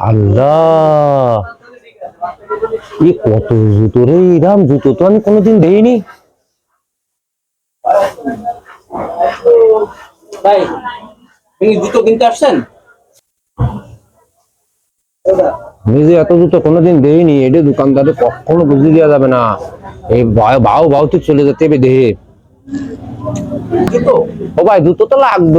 আল্লাহ। এ কত জুতো রে এরাম জুতো তো আমি কোনোদিন দেইনি। ভাই আপনি জুতো কিনতে আসছেন? আমি যে এত জুতো কোনোদিন দেইনি এটা দোকানদারে কখনো বুঝিয়ে দেওয়া যাবে না। এই বা- বাউ বাউতে চলে যেতে হবে দেহে। ও ভাই জুতো তো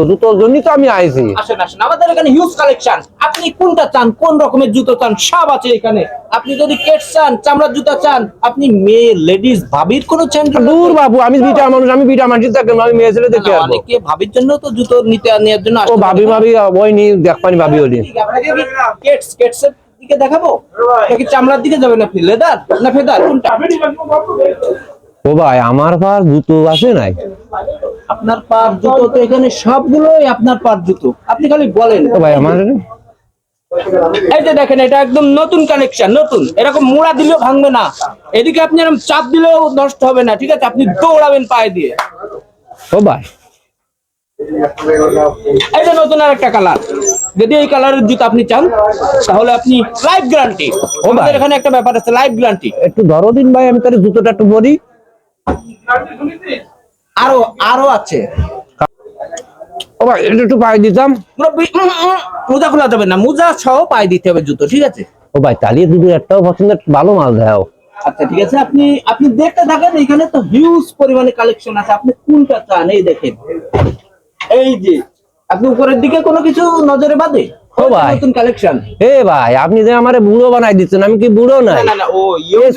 জুতোর জন্যই তো আমি আইছি। আসেন আসেন। আমাদের এখানে হিউজ কালেকশন আপনি কোনটা চান? কোন রকমের জুতো চান? সব আছে এখানে। আপনি যদি কেট চান চামড়ার জুতা চান আপনি মেয়ে লেডিস ভাবির কোনো চান দূর বাবু আমি বিটা মানুষ আমি বিটা মানুষ থাকলাম আমি মেয়ে ছেলে অনেকে ভাবির জন্য তো জুতো নিতে নেওয়ার জন্য ও ভাবি ভাবি ওই নি দেখ পানি ভাবি ওলি কেটস কেটসের দিকে দেখাবো? নাকি চামড়ার দিকে যাবেন আপনি? লেদার না ফেদার? কোনটা? ও ভাই আমার পার জুতো আছে নাই? আপনার পার জুতো তো এখানে সবগুলোই আপনার পার জুতো। আপনি খালি বলেন। ভাই আমার এই যে দেখেন এটা একদম নতুন কানেকশন নতুন। এরকম মোড়া দিলেও ভাঙবে না। এদিকে আপনি এরকম চাপ দিলেও নষ্ট হবে না ঠিক আছে? আপনি দৌড়াবেন পায়ে দিয়ে। ও ভাই। যে নতুন আর একটা কালার যদি এই কালারের জুতো আপনি চান তাহলে আপনি লাইফ গ্যারান্টি আমাদের এখানে একটা ব্যাপার আছে লাইফ গ্যারান্টি একটু ধরো দিন ভাই আমি তাহলে জুতোটা একটু পরি। আরও আরও আছে। ও ভাই এটা একটু পাই দিতাম। মুরব্বি, উম, উম, মোজা খোলা যাবে না। মোজা সহ পায়ে দিতে হবে জুতো ঠিক আছে? ও ভাই তালিয়ে একটাও পছন্দের ভালো মাল দাও আচ্ছা ঠিক আছে। আপনি আপনি দেখতে থাকেন এখানে তো হিউজ পরিমাণে কালেকশন আছে। আপনি কোনটা চান? এই দেখেন। এই যে আপনি উপরের দিকে কোনো কিছু নজরে বাদে? ও ভাই। নতুন কালেকশন এ ভাই আপনি যে আমারে বুড়ো বানাই দিচ্ছেন আমি কি বুড়ো নাই? না না ও এই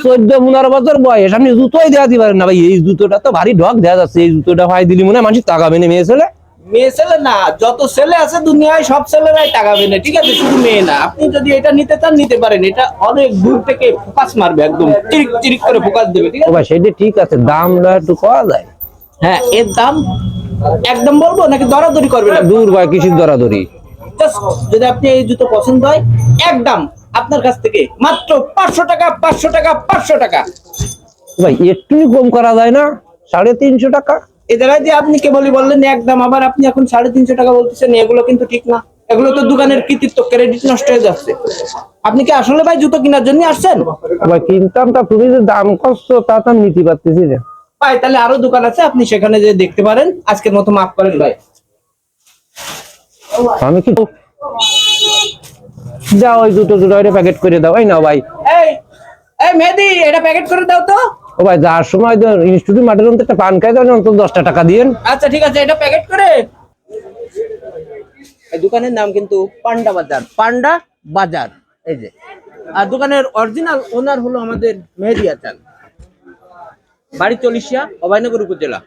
বছর বয়স আপনি জুতোই না ভাই এই জুতোটা তো ভারী ঢক যাচ্ছে এই জুতোটা ভাই দিলি মনে মানুষ টাকাবে না মেয়ে ছেলে? মেয়ে ছেলে না যত ছেলে আছে দুনিয়ায় সব ছেলেরাই টাকাবে না ঠিক আছে শুধু মেয়ে না। আপনি যদি এটা নিতে চান নিতে পারেন এটা অনেক দূর থেকে ফোকাস মারবে একদম চিরিক চিরিক করে ফোকাস দেবে ঠিক আছে? ভাই সেটা ঠিক আছে দামটা একটু করা যায়। হ্যাঁ এর দাম একদম বলব নাকি দরাদরি করবেন দূর ভাই কিসির দরাদরি? যদি আপনি এই জুতো পছন্দ হয় একদম আপনার কাছ থেকে মাত্র পাঁচশো টাকা পাঁচশো টাকা পাঁচশো টাকা। ভাই একটু কম করা যায় না? সাড়ে তিনশো টাকা? এ জায়গায় যে আপনি কেবলই বললেন একদম আবার আপনি এখন সাড়ে তিনশো টাকা বলতেছেন এগুলো কিন্তু ঠিক না। এগুলো তো দোকানের কৃতিত্ব ক্রেডিট নষ্ট হয়ে যাচ্ছে। আপনি কি আসলে ভাই জুতো কেনার জন্য আসছেন? ভাই কিনতাম তা তুমি যে দাম করছ তা তো নিতে পারতেছি না। ভাই তাহলে আরও দোকান আছে আপনি সেখানে যে দেখতে পারেন। আজকের মতো মাফ করেন ভাই। আমি কি যাও ওই দুটো দুটো প্যাকেট করে দাও। এই নাও ভাই। এই এই মেহেদি এটা প্যাকেট করে দাও তো। ও ভাই যার সময় ইনস্টিটিউট মাঠের মধ্যে একটা পান খাই দেন অন্তত দশটা টাকা দিয়েন আচ্ছা ঠিক আছে এটা প্যাকেট করে। এই দোকানের নাম কিন্তু পান্ডা বাজার। পান্ডা বাজার এই যে। আর দোকানের অরিজিনাল ওনার হলো আমাদের মেহেদি আচান বাড়ি চল্লিশিয়া অভয়নগর উপজেলা।